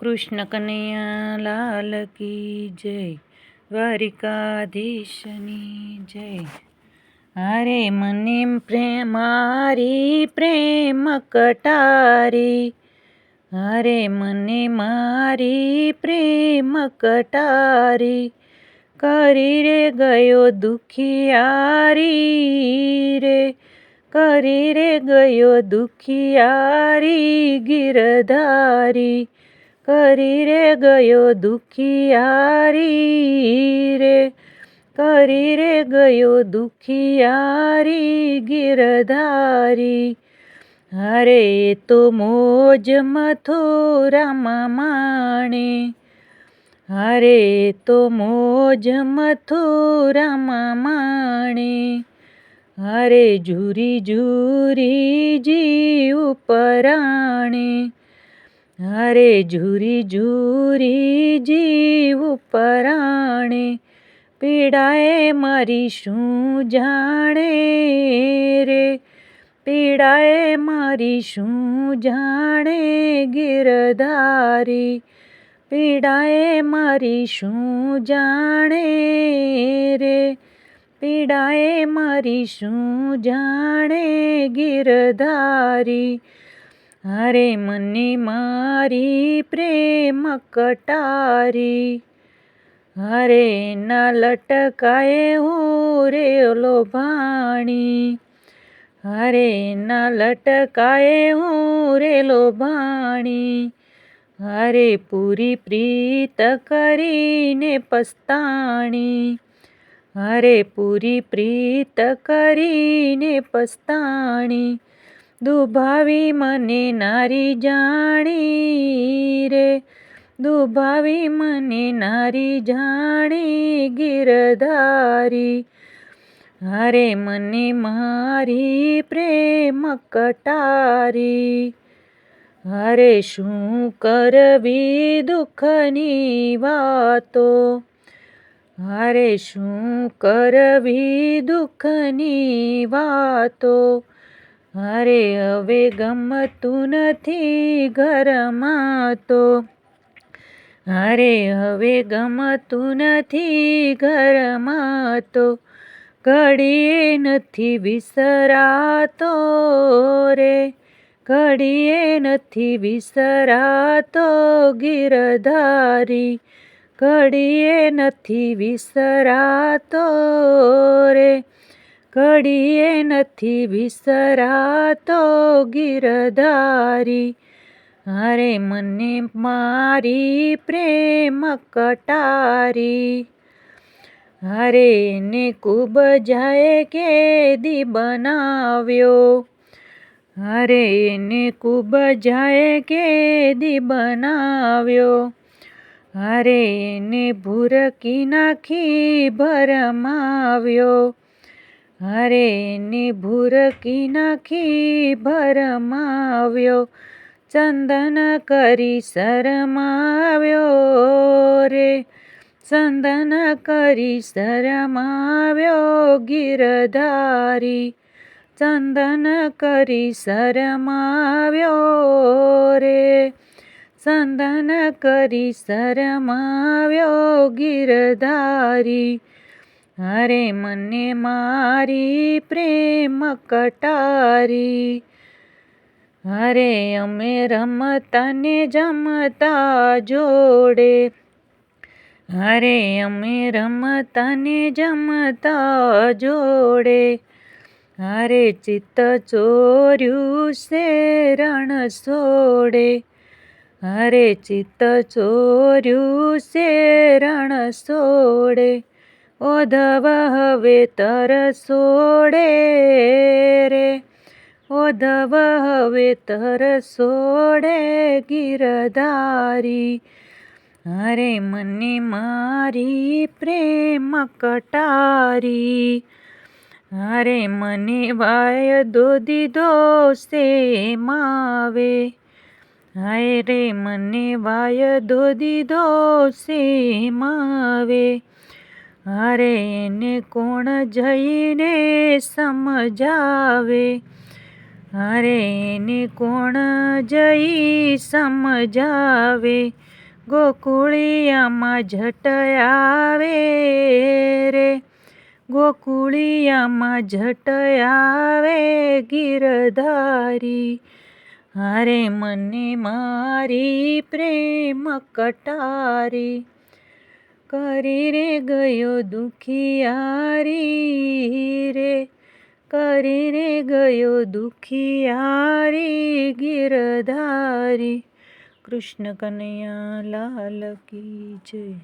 કૃષ્ણ કનૈયા લાલ કી જય. દ્વારિકાધીશની જય. હારે મને પ્રેમારી પ્રેમ કટારી. હારે મને મારી પ્રેમ કટારી. કરી રે ગયો દુખિયારી રે. કરી રે ગયો દુખિયારી ગિરધારી. કરી રે ગયો દુખિયારી રે. કરી રે ગયો દુખિયારી ગિરધારી. હરે તો મોજ મથુરામાં માણે. હરે તો મોજ મથુરામાં માણે. હરે ઝુરી ઝુરી જીવ પરાણે હરે ઝુરી ઝુરી જીવ પરાણે, પીડાએ મારી શું જાણે રે? પીડાએ મારી શું જાણે ગિરધારી? પીડાએ મારી શું જાણે રે? પીડાએ મારી શું જાણે ગિરધારી? હરે મને મારી પ્રેમ કટારી. હરે ના લટકાય હું રે ઓલો ભાણી. હરે ના લટકાય હું રે લોભાણી હરે પૂરી પ્રીત કરીને પસ્તાણી. હરે પૂરી પ્રીત કરીને પસ્તાણી. દુભાવી મને નારી જાણી રે. દુભાવી મને નારી જાણી ગિરધારી. હારે મને મારી પ્રેમ કટારી. હારે શું કરવી દુઃખની વાતો? હરે શું કરવી દુઃખની વાતો? હરે હવે ગમતું નથી ઘરમાં તો. અરે હવે ગમતું નથી ઘરમાં તો. ઘડીએ નથી વિસરાતો રે. ઘડીએ નથી વિસરાતો ગિરધારી. ઘડીએ નથી વિસરાતો રે. ઘડીએ નથી વિસરાતો ગિરધારી. હરે મને મારી પ્રેમ કટારી. હરે ને ખૂબ જાય કે દી બનાવ્યો. હરે ને ખૂબ જાય કે દી બનાવ્યો. હરે ને ભૂરકી નાખી ભરમાવ્યો. હરે ને ભૂરકી નાખી ભરમાવ્યો, ચંદન કરી શરમાવ્યો રે. ચંદન કરી શરમાવ્યો ગિરધારી, ચંદન કરી શરમાવ્યો રે. ચંદન કરી શરમાવ્યો ગિરધારી હરે મને મારી પ્રેમ કટારી. હરે અમે રમતા ને જમતા જોડે. હરે અમે રમતા ને જમતા જોડે. હરે ચિત્ત ચોર્યું શેરણ રણ સોડે. હરે ચિત્ત ચોર્યું શેરણ રણ સોડે. ઓધવ હવે તર સોડે રે. ઓધવ હવે તર સોડે ગિરધારી. અરે મને મારી પ્રેમ કટારી. અરે મને વાયદો દીધો સે માવે. હાય રે મને વાયદો દીધો સે માવે. હરે એને કોણ જઈને સમજાવે? હારે એને કોણ જઈ સમજાવે? ગોકુળિયામાં જટ આવે રે. ગોકુળિયામાં જટ આવે ગીરધારી. હારે મને મારી પ્રેમ કટારી. કરી રે ગયો દુખિયારી રે. કરી રે ગયો દુખિયારી ગીરધારી. કૃષ્ણ કનૈયા લાલ કી જય.